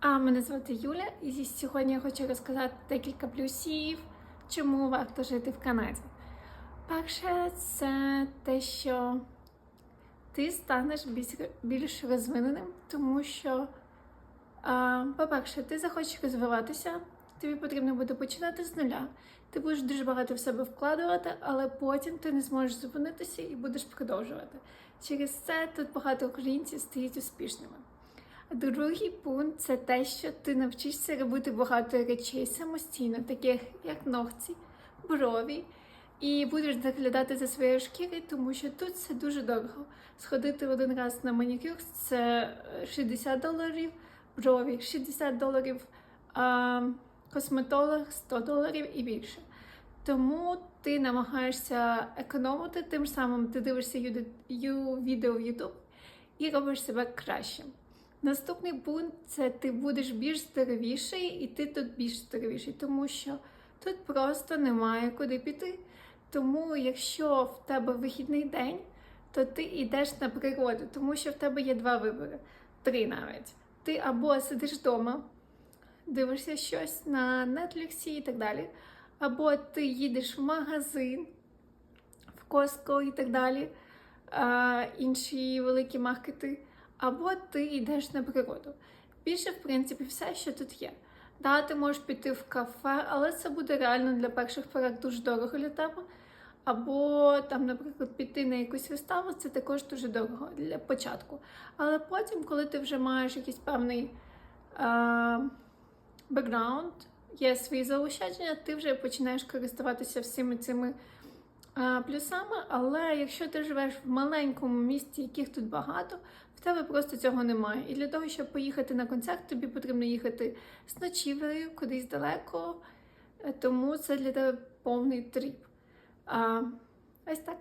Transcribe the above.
А мене звати Юля, і сьогодні я хочу розказати декілька плюсів, чому варто жити в Канаді. Перше, це те, що ти станеш більш, розвиненим, тому що, по-перше, ти захочеш розвиватися, тобі потрібно буде починати з нуля. Ти будеш дуже багато в себе вкладувати, але потім ти не зможеш зупинитися і будеш продовжувати. Через це тут багато українців стають успішними. Другий пункт це те, що ти навчишся робити багато речей самостійно, таких як ногті, брові, і будеш доглядати за своєю шкірою, тому що тут це дуже дорого. Сходити один раз на манікюр це 60 доларів, брові 60 доларів, а косметолог 100 доларів і більше. Тому ти намагаєшся економити, тим самим ти дивишся ю- відео в YouTube і робиш себе кращим. Наступний пункт це ти будеш більш здоровіший, і ти тут більш здоровіший, тому що тут просто немає куди піти. Тому, якщо в тебе вихідний день, то ти йдеш на природу, тому що в тебе є два вибори, три навіть. Ти або сидиш вдома, дивишся щось на Netflix і так далі, або ти їдеш в магазин, в Costco і так далі, а, інші великі маркети або ти йдеш на природу. Більше, в принципі, все, що тут є. Да, ти можеш піти в кафе, але це буде реально для перших порад дуже дорого для тебе. Або там, наприклад, піти на якусь виставу, це також дуже дорого для початку. Але потім, коли ти вже маєш якийсь певний е- бекграунд, є свої заощадження, ти вже починаєш користуватися всіми цими плюсами, але якщо ти живеш в маленькому місті, яких тут багато, в тебе просто цього немає. І для того, щоб поїхати на концерт, тобі потрібно їхати з ночівлею кудись далеко, е, тому це для тебе повний тріп. А, ось так.